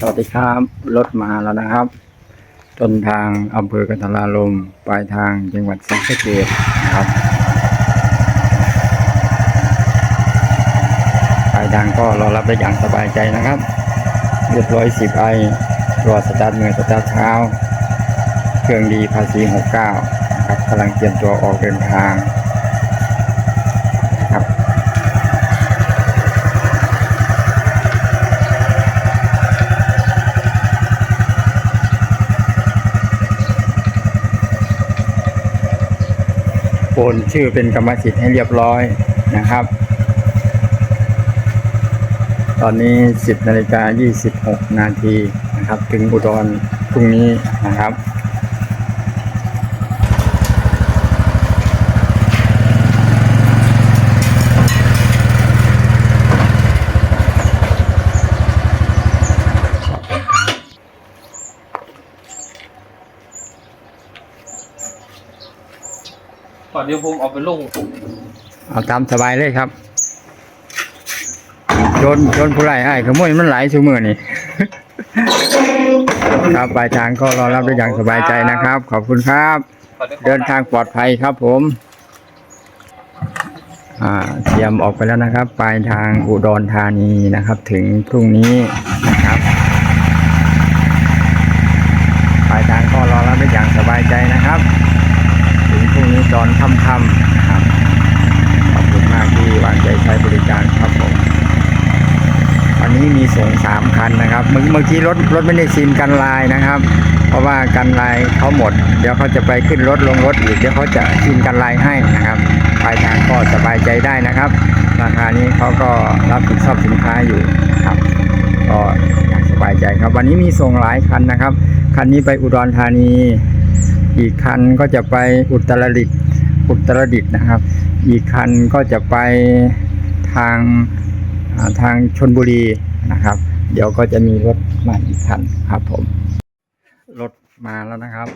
สวัสดีครับรถมาแล้วนะครับ ต้นทางอำเภอกันทาลมปลายทางจังหวัดศรีสะเกษนะครับปลายทางก็รอรับได้อย่างสบายใจนะครับเรียบร้อยสิบไอตัวสตาร์ทมือสตาร์ทเท้า เครื่องดีภาษี69นะครับกำลังเตรียมตัวออกเดินทางครับ โอ นชื่อเป็นกรรมสิทธิ์ให้เรียบร้อยนะครับ ตอนนี้ 10นาฬิกา26 นาทีนะครับ ถึงอุดรพรุ่งนี้นะครับ เดี๋ยวผมเอาไปลงเอาตามสบายเลยครับโดนโดนผู้ไล่ไอ้ายขโมยมันหลายชั่วมือนี่ ครับปลายทางก็รอรับได้อย่างสบายใจนะครับ ขอบคุณครับก่อนยวผมเดินทางปลอดภัยครับผม อ่าเตรียมออกไปแล้วนะครับ ปลายทางอุดรธานีนะครับ ถึงพรุ่งนี้นะครับ ปลายทางก็รอรับได้อย่างสบายใจนะครับ ถึงพรุ่งนี้ตอนค่ำๆนะครับ ขอบคุณมากที่วางใจใช้บริการครับผม วันนี้มีส่งสามคันนะครับ เมื่อกี้รถรถไม่ได้ซิมกันลายนะครับ เพราะว่ากันลายเขาหมด เดี๋ยวเขาจะไปขึ้นรถลงรถอีกเดี๋ยวเขาจะซิมกันลายให้นะครับปลายทางก็สบายใจได้นะครับ ราคานี้เขาก็รับผิดชอบสินค้าอยู่ครับก็สบายใจครับ วันนี้มีส่งหลายคันนะครับ คันนี้ไปอุดรธานี อีกคันก็จะไปอุตรดิตถ์อุตรดิตถ์นะครับ อีกคันก็จะไปทางทางชนบุรีนะครับ เดี๋ยวก็จะมีรถมาอีกคันครับผม รถมาแล้วนะครับ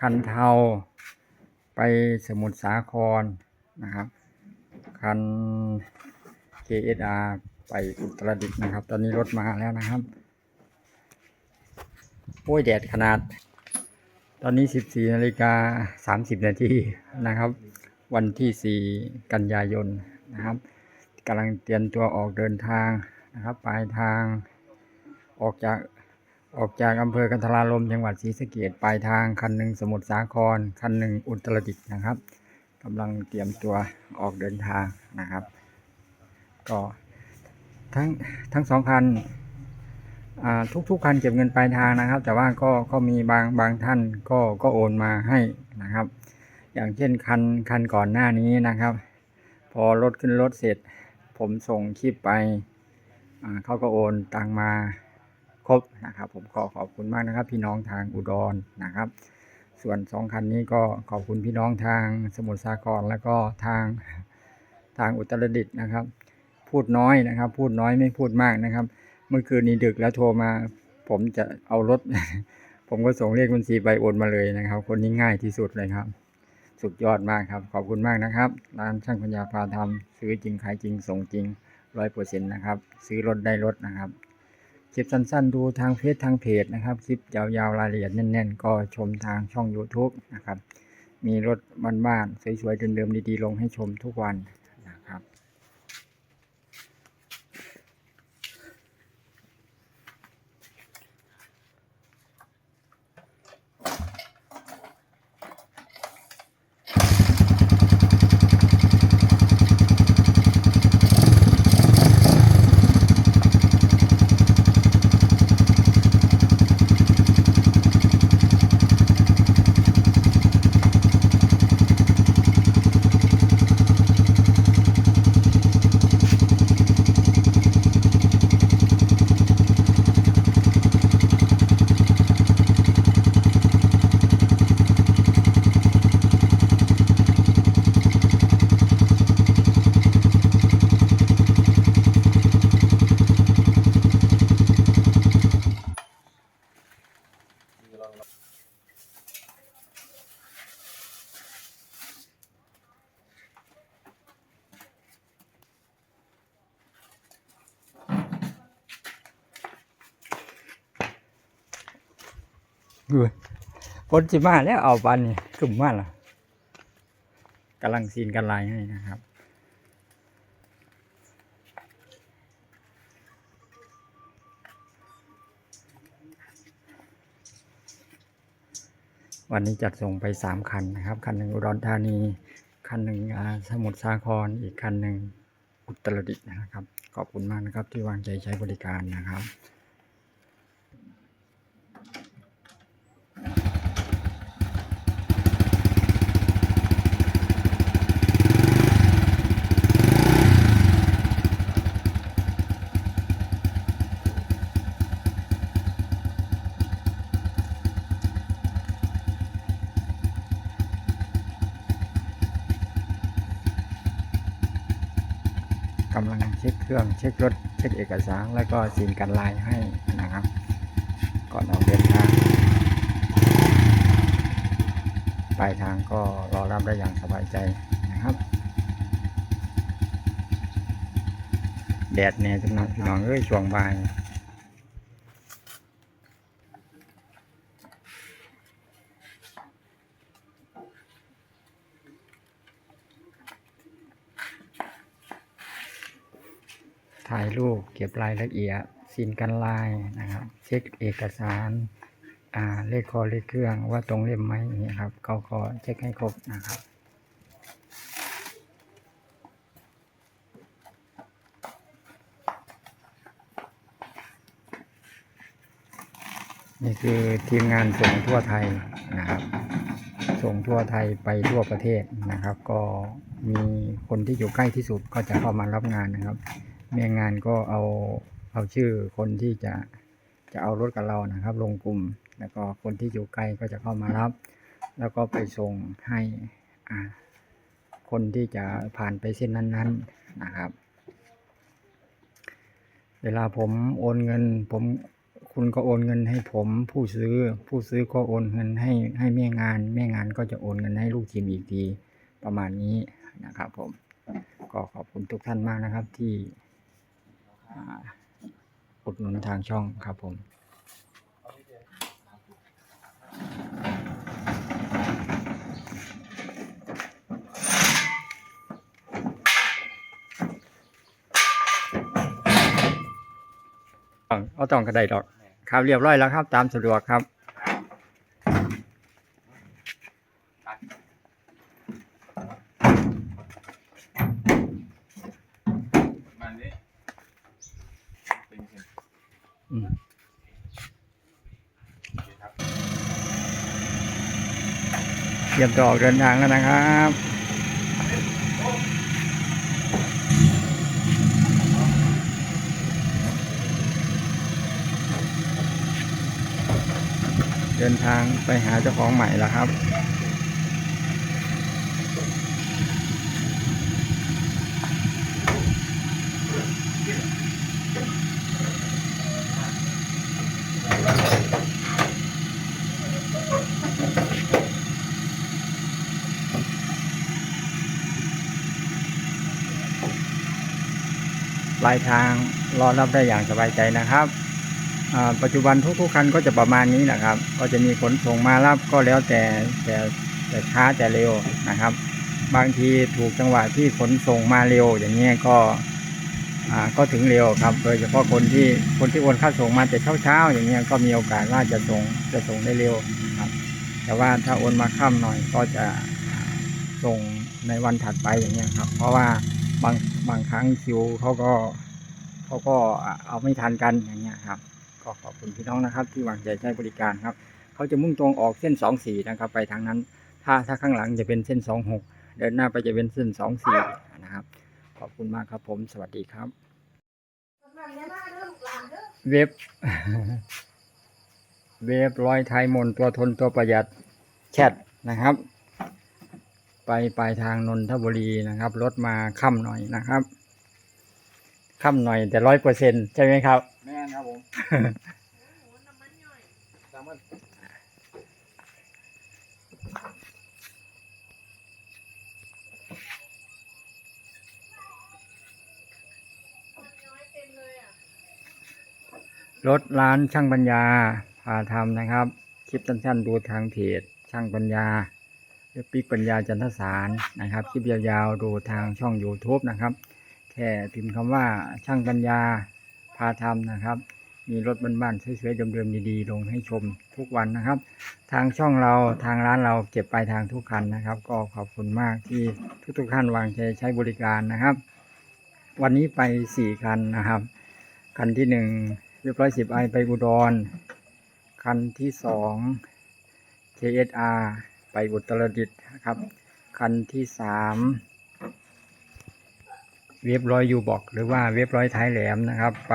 คันเทาไปสมุทรสาครนะครับ คัน KSR ไปอุตรดิตถ์นะครับ ตอนนี้รถมาแล้วนะครับโอ้ยแดดขนาด ตอนนี้ 14นาฬิกา30นาทีนะครับ วันที่ 4 กันยายนนะครับกำลังเตรียมตัวออกเดินทาง นะครับปลายทางออกจากออกจากอำเภอกันทราลมจังหวัดศรีสะเกษปลายทางคันหนึ่งสมุทรสาคร คันหนึ่งอุตรดิตถ์นะครับกำลังเตรียมตัวออกเดินทางนะครับ ก็ทั้งทั้งสองคันอ่าทุกคันเก็บเงินปลายทางนะครับ แต่ว่าก็ก็มีบางบางท่านก็ก็โอนมาให้นะครับ อย่างเช่นคันคันก่อนหน้านี้นะครับ พอรถขึ้นรถเสร็จ ผมส่งคลิปไป เขาก็โอนตังมาครบนะครับ ผมก็ขอบคุณมากนะครับ พี่น้องทางอุดรนะครับ ส่วนสองคันนี้ก็ขอบคุณพี่น้องทางสมุทรสาครแล้วก็ทางทางอุตรดิตถ์นะครับ พูดน้อยนะครับ พูดน้อยไม่พูดมากนะครับ เมื่อคืนนี้ดึกแล้วโทรมา ผมจะเอารถ ผมก็ส่งเลขบัญชีไปโอนมาเลยนะครับ คนนี้ง่ายที่สุดเลยครับ สุดยอดมากครับ ขอบคุณมากนะครับ ร้านช่างปัญญาพาทำซื้อจริงขายจริงส่งจริง ร้อยเปอร์เซ็นต์นะครับ ซื้อรถได้รถนะครับคลิปสั้นๆ ดูทางเฟซทางเพจนะครับ คลิปยาวๆ รายละเอียดแน่นๆ ก็ชมทางช่อง YouTube นะครับ มีรถบ้านๆสวยๆเดิมๆดีๆ ลงให้ชมทุกวัน เฮ้ยฝนสิมาแล้วเอาปันนี่ขึ้นมาละกำลังซีนกันลายให้นะครับวันนี้จัดส่งไปสามคันนะครับ คันหนึ่งอุดรธานี คันหนึ่งสมุทรสาคร อีกคันหนึ่งอุตรดิตถ์นะครับ ขอบคุณมากนะครับที่วางใจใช้บริการนะครับ กำลังเช็คเครื่องเช็ครถเช็คเอกสาร แล้วก็ซีนกันลายให้นะครับ ก่อนออกเดินทางปลายทางก็รอรับได้อย่างสบายใจนะครับแดดเนี่ยจังหน่อยพี่น้องเอ้ยช่วงบ่าย ถ่ายรูปเก็บรายละเอียดซีนกันลายนะครับ เช็คเอกสารอ่าเลขคอเลขเครื่องว่าตรงเล่มไหมอย่ครับเขาก็เช็คให้ครบนะครับนี่คือทีมงานส่งทั่วไทยนะครับ ส่งทั่วไทยไปทั่วประเทศนะครับ ก็มีคนที่อยู่ใกล้ที่สุดก็จะเข้ามารับงานนะครับ แม่งานก็เอาเอาชื่อคนที่จะจะเอารถกับเรานะครับ ลงกลุ่ม แล้วก็คนที่อยู่ไกลก็จะเข้ามารับ แล้วก็ไปส่งให้คนที่จะผ่านไปเส้นนั้น ๆนะครับ เวลาผมโอนเงิน ผมคุณก็โอนเงินให้ผมผู้ซื้อ ผู้ซื้อก็โอนเงินให้ให้แม่งาน แม่งานก็จะโอนเงินให้ลูกทีมอีกทีประมาณนี้นะครับผม ก็ขอบคุณทุกท่านมากนะครับที่ อุดหนุนทางช่องครับผมเอาต้องกระไดดอก ครับเรียบร้อยแล้วครับ ตามสะดวกครับ มันนี้เป็น อืมเต รียมตัวออกเดินทางแล้วนะครับเดินทางไปหาเจ้าของใหม่แล้วครับายทางรอรับได้อย่างสบายใจนะครับ ปัจจุบันทุกๆคันก็จะประมาณนี้นะครับ ก็จะมีขนส่งมารับก็แล้วแต่แต่แต่ช้าแต่เร็วนะครับ บางทีถูกจังหวะที่ขนส่งมาเร็ว อย่างเงี้ยก็ก็ถึงเร็วครับ โดยเฉพาะคนที่คนที่โอนค่าส่งมาแต่เช้าๆอย่างเงี้ยก็มีโอกาสว่าจะส่งจะส่งได้เร็วครับ แต่ว่าถ้าโอนมาค่ำหน่อยก็จะส่งในวันถัดไปอย่างเงี้ยครับ เพราะว่า บางบางครั้งคิวเขาก็เขาก็เอาไม่ทันกันอย่างเงี้ยครับ ก็ขอบคุณพี่น้องนะครับ ที่วางใจใช้บริการครับเขาจะมุ่งตรงออกเส้นสองสี่นะครับ ไปทางนั้น ถ้าถ้าข้างหลังจะเป็นเส้นสองหกเดินหน้าไปจะเป็นเส้นสองสี่นะครับ ขอบคุณมากครับผม สวัสดีครับ เว็บ เว็บร้อยไทยมนต์ตัวทนตัวประหยัดแชทนะครับ ไปปลายทางนนทบุรีนะครับรถมาค่ำหน่อยนะครับค่ำหน่อยแต่ร้อยเปอร์เซ็นใช่ไหมครับแม่นครับผมสามารถรถร้านช่างปัญญาพาทำนะครับ คลิปสั้นๆดูทางเพจช่างปัญญา หรือปิ๊กปัญญาจันทสารนะครับ คลิปยาวๆ ดูทางช่อง YouTube นะครับ แค่พิมพ์คำว่าช่างปัญญาพาทำนะครับ มีรถบ้านๆสวยๆเดิมๆดีๆ ลงให้ชมทุกวันนะครับ ทางช่องเราทางร้านเราเก็บปลายทางทุกคันนะครับ ก็ขอบคุณมากที่ทุกๆท่านวางใจใช้บริการนะครับ วันนี้ไปสี่คันนะครับ คันที่หนึ่งเรียบร้อยสิบไอไปอุดร คันที่สอง KSR ไปอุตรดิตถ์นะครับ คันที่สามเว็บร้อยยูบอกหรือว่าเว็บร้อยท้ายแหลมนะครับ ไป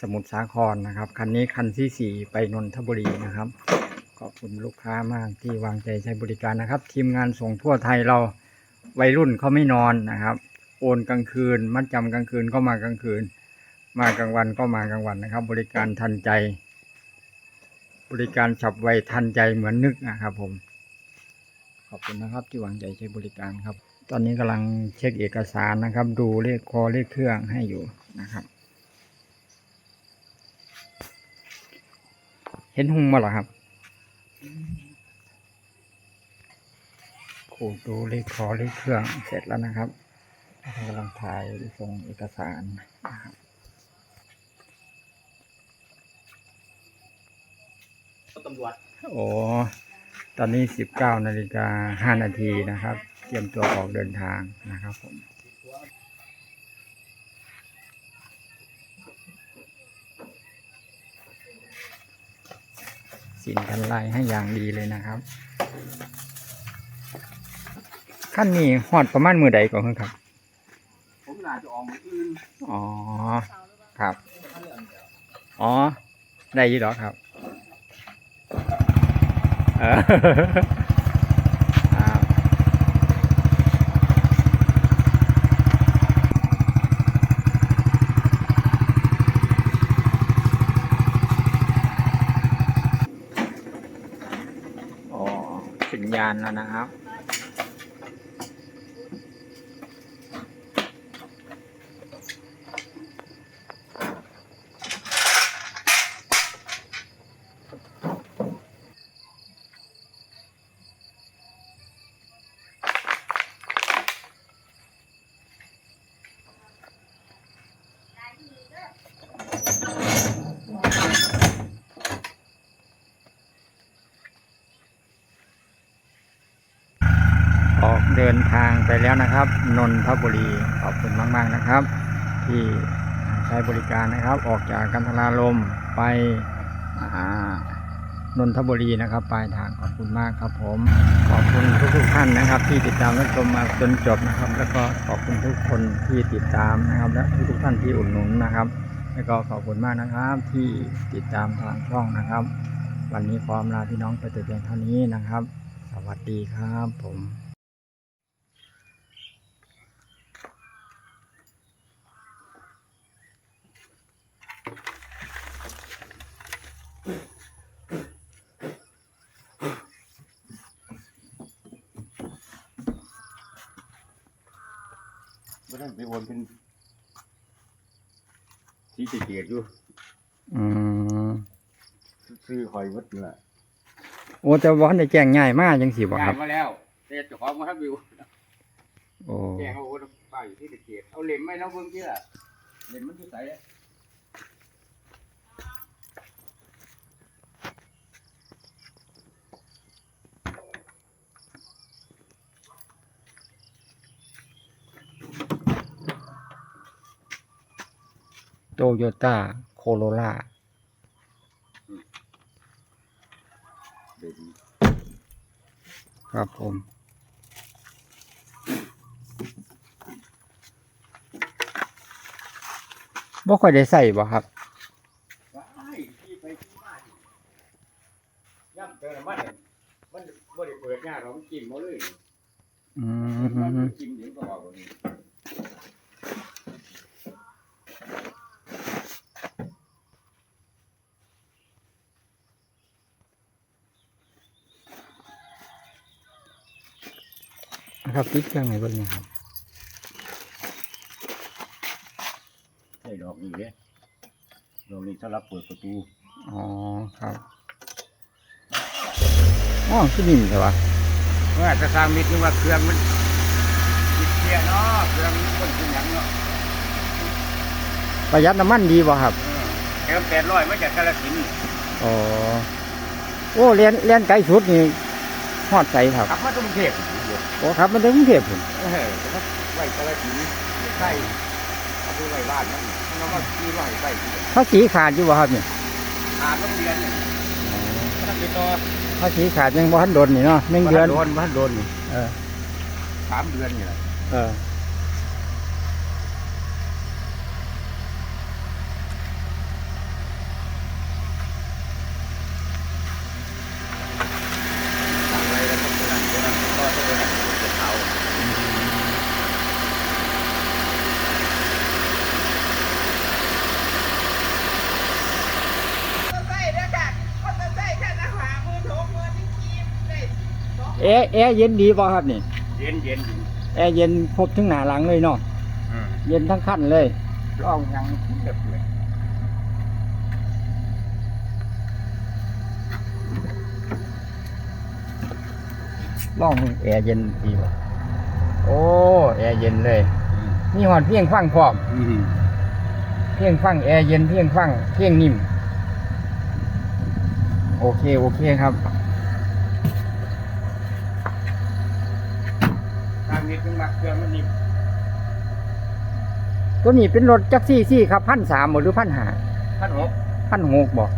สมุทรสาครนะครับ คันนี้คันที่สี่ไปนนทบุรีนะครับขอบคุณลูกค้ามากที่วางใจใช้บริการนะครับ ทีมงานส่งทั่วไทยเราวัยรุ่นเขาไม่นอนนะครับ โอนกลางคืน มัดจำกลางคืนก็มากลางคืน มากลางวันก็มากลางวันนะครับ บริการทันใจ บริการฉับไวทันใจเหมือนนึกนะครับผม อบคุณนะครับ ที่วางใจใช้บริการครับ ตอนนี้กำลังเช็คเอกสารนะครับ ดูเลขคอเลขเครื่องให้อยู่นะครับ เห็นหุงมาหรอครับขูดดูเลขคอเลขเครื่องเสร็จแล้วนะครับกำลังถ่ายส่งเอกสารนะครับตำรวจโอ้ ตอนนี้ 19นาฬิกา5นาทีนะครับ เตรียมตัวออกเดินทางนะครับผมสินกันไล่ให้อย่างดีเลยนะครับ ขั้นนี้หอดประมาณมือใดก่อนครับ ผมน่าจะออกมืออื่น อ๋อ ครับ อ๋อ ได้อยี่หรอครับ เออครับอ๋อสัญญาณแล้วนะครับ ดินทางไปแล้วนะครับ นนทบุรีขอบคุณมาก ๆนะครับ ที่ใช้บริการนะครับ ออกจากกันทราลมไปนนทบุรีนะครับปลายทางขอบคุณมากครับผม ขอบคุณทุกๆท่านนะครับ ที่ติดตามรับชมมาจนจบนะครับ แล้วก็ขอบคุณทุกคนที่ติดตามนะครับ และทุกๆท่านที่อุดหนุนนะครับ แล้วก็ขอบคุณมากนะครับที่ติดตามทางช่องนะครับ วันนี้ขออำลาพี่น้องไปแต่เพียงเท่านี้นะครับ สวัสดีครับผม ไม่ได้ไปโอนเป็นที่ติดเกียรอยู่อืมซื้อคอยวัดนี่แหละโอ้แต่ว่าในได้แจ้งง่ายมากจังสิบ่คย้ารัยบมาแล้วเจ๊เจ้าของมาครับวิวโอ้แกเขาโอนป้าอยู่ที่ติดเกียรเอาเหล็มไม่แล้วเบิ่งที่ล่ะเหล็มมันอยู่ใส่ โตโยต้าโคโรล่าครับผมบ่ค่อยได้ใส่บ่ครับ ว้ายที่ไปที่มาย่ำเจอแล้วมันเนี่ยมันบ่ได้เปิดหน้าเรามันจิ้มมาเลย อื มัน ม จิ้มเดี๋ยวก็บอกว่านี่ นะครับติดเครื่องไหนเบิ่งเนะครับใช่ดอกนี่เลยดอกนี้สำหรับเปิดประตู อ๋อครับอ๋อคือนิ่มใช่ปะเมื่อจะสร้างมิตรนึกว่าเครื่องมันมิดเทียเนาะเครื่องมันคนขึ้นหยังเนาะประหยัดน้ำมันดีบ่ครับ เออแถมแปดร้อยมาจากกาฬสินธุ์อ๋อ โอ้เรียนเรียนไกลสุดนี่ ฮอดไสครับขับมาตรงเทพโอ้ครับมันถึงกรุงเทพพุ่นเออแต่ว่าไว้กาฬสินธุ์ใกล้เอาไปไว้บ้านมันมันเอามาขี่ไว้ไว้ที่ภาษีขาดอยู่บ่ครับนี่หาโรงเรียนเนี่ยมันไปต่อภาษีขาดยังบ่ทันโดนนี่เนาะหนึ่งเดือนโดนบ้านโดนนี่เออสามเดือนนี่แหละเออ สั่งอะไรแล้วก็ตัวนั้นตัวนั้นก็ตัวนั้นตัวเขา มอเตอร์ไซค์นะค่ะมอเตอร์ไซค์ค่ะนะหามือโถมือนี่กีบได้สอง แอร์แอร์เย็นดีบ่ครับนี่ เย็นเย็นอยู่แอร์เย็นครบถึงหน้าหลังเลยเนาะ อืมเย็นทั้งคันเลย ลองยังเด็บเลยลองมึงแอร์เย็นดีบ่โอ้ แอร์เย็นเลย มีหอนเพียงฟังพร้อม อืมเพียงฟังแอร์เย็นเพียงฟังเพียงนิ่ม โอเค โอเคครับ ทางนี้ต้องมักเครื่องมันนี่ตัวนี้เป็นรถจักซี่ซี่ครับพันสามหรือพันหาพันหกพันหกบอก